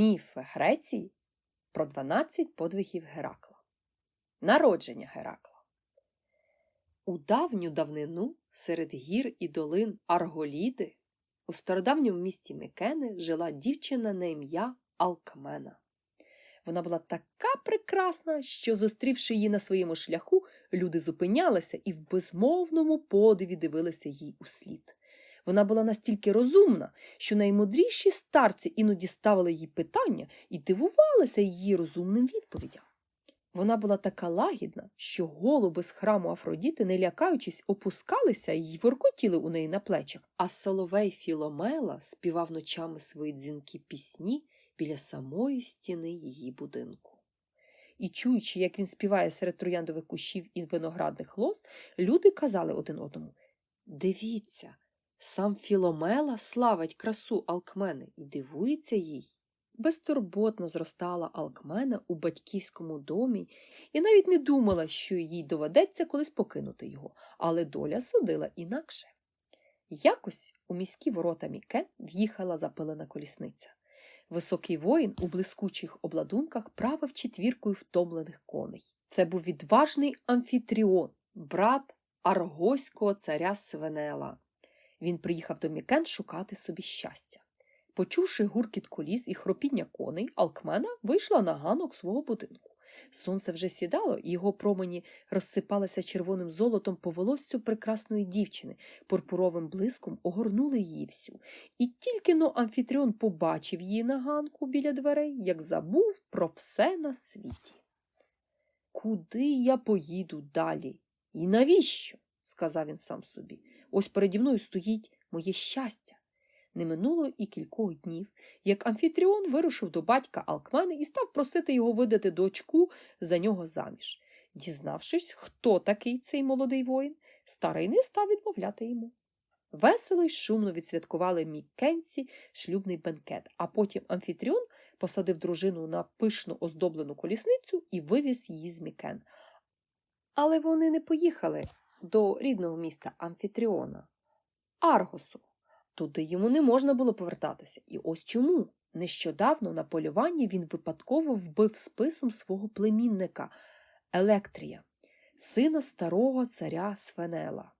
Міфи Греції про 12 подвигів Геракла. Народження Геракла. У давню давнину серед гір і долин Арголіди у стародавньому місті Микени жила дівчина на ім'я Алкмена. Вона була така прекрасна, що, зустрівши її на своєму шляху, люди зупинялися і в безмовному подиві дивилися їй услід. Вона була настільки розумна, що наймудріші старці іноді ставили їй питання і дивувалися її розумним відповідям. Вона була така лагідна, що голуби з храму Афродіти, не лякаючись, опускалися і воркотіли у неї на плечах, а соловей Філомела співав ночами свої дзвінки пісні біля самої стіни її будинку. І чуючи, як він співає серед трояндових кущів і виноградних лоз, люди казали один одному Дивіться, сам Філомела славить красу Алкмени і дивується їй. Безтурботно зростала Алкмена у батьківському домі і навіть не думала, що їй доведеться колись покинути його, але доля судила інакше. Якось у міські ворота Мікен в'їхала запилена колісниця. Високий воїн у блискучих обладунках правив четвіркою втомлених коней. Це був відважний амфітріон, брат аргойського царя Свенела. Він приїхав до Мікен шукати собі щастя. Почувши гуркіт коліс і хропіння коней, Алкмена вийшла на ганок свого будинку. Сонце вже сідало, і його промені розсипалися червоним золотом по волоссю прекрасної дівчини, пурпуровим блиском огорнули її всю. І тільки но Амфітріон побачив її на ганку біля дверей, як забув про все на світі. Куди я поїду далі? І навіщо? сказав він сам собі. Ось переді мною стоїть моє щастя. Не минуло і кількох днів, як Амфітріон вирушив до батька Алкмени і став просити його видати дочку за нього заміж. Дізнавшись, хто такий цей молодий воїн, старий не став відмовляти йому. Весело й шумно відсвяткували Міккенці шлюбний бенкет, а потім Амфітріон посадив дружину на пишно оздоблену колісницю і вивіз її з Мікен. Але вони не поїхали до рідного міста Амфітріона, Аргосу. Туди йому не можна було повертатися. І ось чому. Нещодавно на полюванні він випадково вбив списом свого племінника Електрія, сина старого царя Сфенела.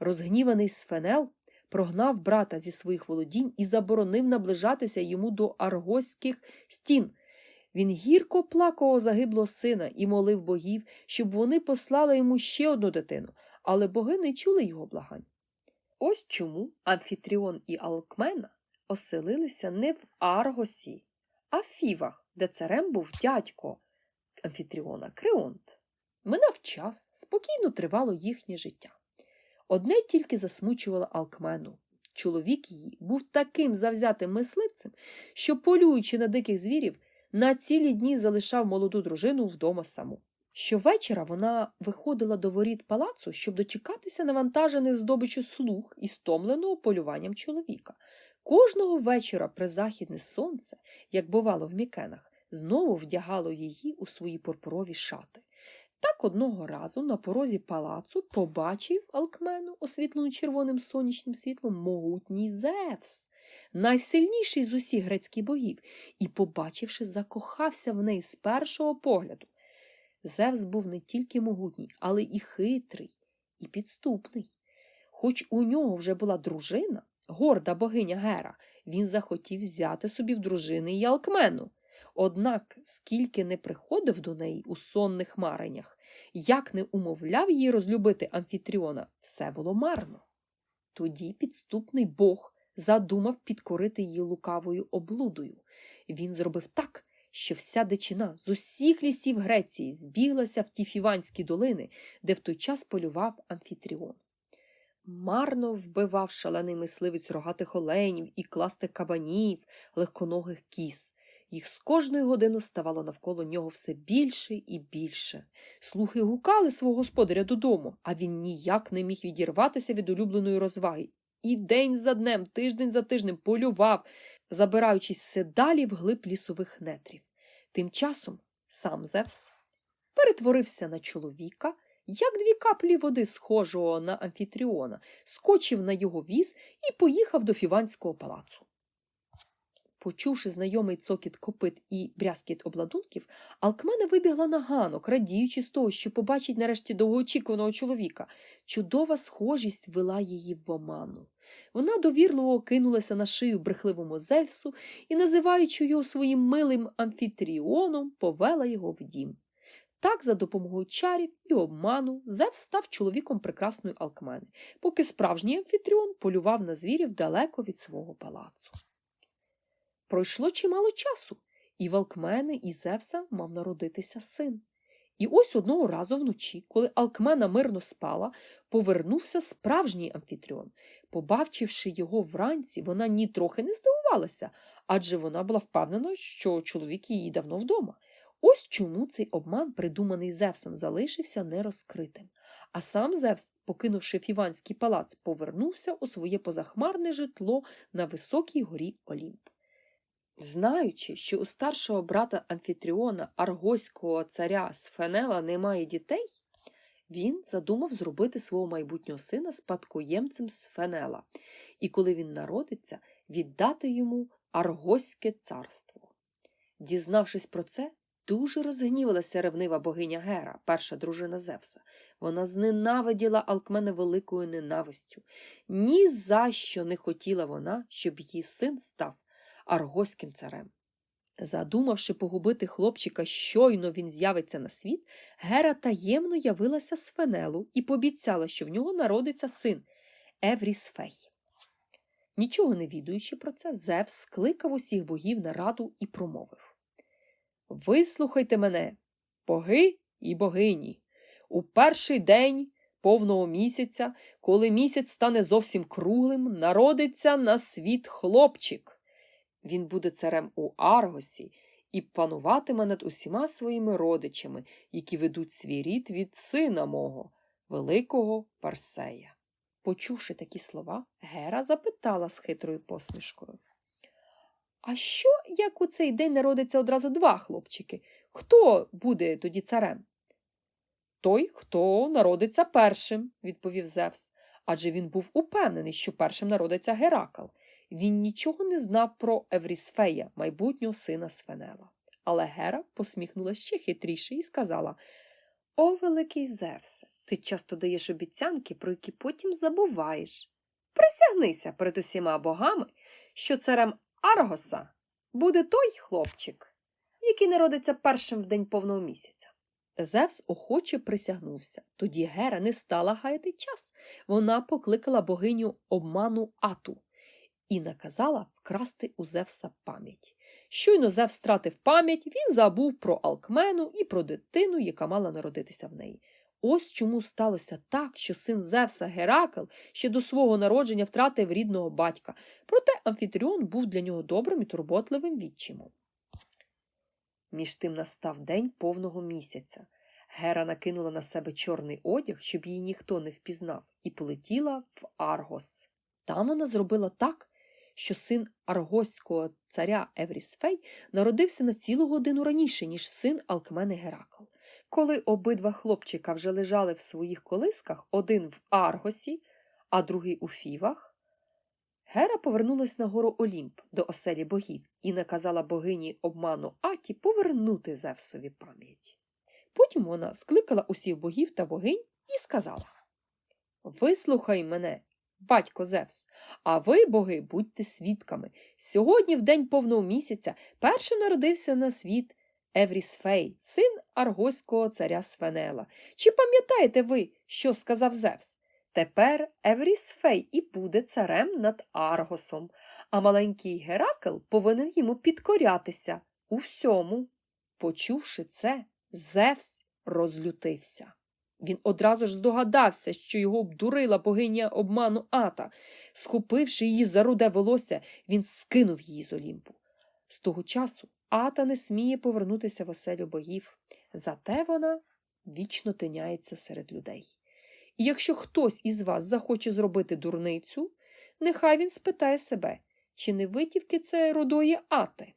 Розгніваний Сфенел прогнав брата зі своїх володінь і заборонив наближатися йому до аргоських стін. Він гірко плакав загиблого сина і молив богів, щоб вони послали йому ще одну дитину, але боги не чули його благань. Ось чому Амфітріон і Алкмена оселилися не в Аргосі, а в Фівах, де царем був дядько Амфітріона Креонт. Минав час, спокійно тривало їхнє життя. Одне тільки засмучувало Алкмену. Чоловік її був таким завзятим мисливцем, що, полюючи на диких звірів, на цілі дні залишав молоду дружину вдома саму. Щовечора вона виходила до воріт палацу, щоб дочекатися навантажених здобичу слуг і стомленого полюванням чоловіка. Кожного вечора призахідне сонце, як бувало в мікенах, знову вдягало її у свої пурпурові шати. Так одного разу на порозі палацу побачив Алкмену, освітлену червоним сонячним світлом, могутній Зевс, найсильніший з усіх грецьких богів, і, побачивши, закохався в неї з першого погляду. Зевс був не тільки могутній, але і хитрий, і підступний. Хоч у нього вже була дружина, горда богиня Гера, він захотів взяти собі в дружини й Алкмену. Однак, скільки не приходив до неї у сонних мареннях, як не умовляв її розлюбити Амфітріона, все було марно. Тоді підступний бог задумав підкорити її лукавою облудою. Він зробив так, що вся дичина з усіх лісів Греції збіглася в ті фіванські долини, де в той час полював Амфітріон. Марно вбивав шалений мисливець рогатих оленів і кластих кабанів, легконогих кіз. Їх з кожної години ставало навколо нього все більше і більше. Слухи гукали свого господаря додому, а він ніяк не міг відірватися від улюбленої розваги. І день за днем, тиждень за тижнем полював, забираючись все далі в глиб лісових нетрів. Тим часом сам Зевс перетворився на чоловіка, як дві каплі води, схожого на амфітріона, скочив на його віз і поїхав до фіванського палацу. Почувши знайомий цокіт копит і брязкіт обладунків, Алкмена вибігла на ганок, радіючи з того, що побачить нарешті довгоочікуваного чоловіка. Чудова схожість вела її в оману. Вона довірливо кинулася на шию брехливому Зевсу і, називаючи його своїм милим амфітріоном, повела його в дім. Так, за допомогою чарів і обману, Зевс став чоловіком прекрасної Алкмени, поки справжній амфітріон полював на звірів далеко від свого палацу. Пройшло чимало часу, і в Алкмени і Зевса мав народитися син. І ось одного разу вночі, коли Алкмена мирно спала, повернувся справжній амфітріон. Побачивши його вранці, вона нітрохи не здивувалася, адже вона була впевнена, що чоловік її давно вдома. Ось чому цей обман, придуманий Зевсом, залишився нерозкритим. А сам Зевс, покинувши Фіванський палац, повернувся у своє позахмарне житло на високій горі Олімп. Знаючи, що у старшого брата Амфітріона, аргоського царя Сфенела, немає дітей, він задумав зробити свого майбутнього сина спадкоємцем Сфенела, і коли він народиться, віддати йому Аргоське царство. Дізнавшись про це, дуже розгнівалася ревнива богиня Гера, перша дружина Зевса. Вона зненавиділа Алкмена великою ненавистю. Ні за що не хотіла вона, щоб її син став аргоським царем. Задумавши погубити хлопчика, щойно він з'явиться на світ, Гера таємно явилася Сфенелу і пообіцяла, що в нього народиться син Еврісфей. Нічого не відуючи про це, Зевс скликав усіх богів на раду і промовив Вислухайте мене, боги і богині. У перший день повного місяця, коли місяць стане зовсім круглим, народиться на світ хлопчик. Він буде царем у Аргосі і пануватиме над усіма своїми родичами, які ведуть свій рід від сина мого, великого Парсея. Почувши такі слова, Гера запитала з хитрою посмішкою. А що, як у цей день народиться одразу два хлопчики? Хто буде тоді царем? Той, хто народиться першим, відповів Зевс, адже він був упевнений, що першим народиться Геракл. Він нічого не знав про Еврісфея, майбутнього сина Сфенела. Але Гера посміхнулася ще хитріше і сказала О, великий Зевсе, ти часто даєш обіцянки, про які потім забуваєш. Присягнися перед усіма богами, що царем Аргоса буде той хлопчик, який народиться першим в день повного місяця. Зевс охоче присягнувся. Тоді Гера не стала гаяти час. Вона покликала богиню обману Ату і наказала вкрасти у Зевса пам'ять. Щойно Зевс стратив пам'ять, він забув про Алкмену і про дитину, яка мала народитися в неї. Ось чому сталося так, що син Зевса Геракл ще до свого народження втратив рідного батька, проте Амфітріон був для нього добрим і турботливим відчимом. Між тим настав день повного місяця. Гера накинула на себе чорний одяг, щоб її ніхто не впізнав, і полетіла в Аргос. Там вона зробила так, що син аргоського царя Еврісфей народився на цілу годину раніше, ніж син Алкмени Геракл. Коли обидва хлопчика вже лежали в своїх колисках, один в Аргосі, а другий у Фівах, Гера повернулась на гору Олімп до оселі богів і наказала богині обману Аті повернути Зевсові пам'ять. Потім вона скликала усіх богів та богинь і сказала Вислухай мене, батько Зевс, а ви, боги, будьте свідками. Сьогодні, в день повного місяця, першим народився на світ Еврісфей, син аргоського царя Свенела. Чи пам'ятаєте ви, що сказав Зевс? Тепер Еврісфей і буде царем над Аргосом, а маленький Геракл повинен йому підкорятися у всьому. Почувши це, Зевс розлютився. Він одразу ж здогадався, що його обдурила богиня обману Ата. Схопивши її за руде волосся, він скинув її з Олімпу. З того часу Ата не сміє повернутися в оселю богів, зате вона вічно тиняється серед людей. І якщо хтось із вас захоче зробити дурницю, нехай він спитає себе, чи не витівки це родої Ати.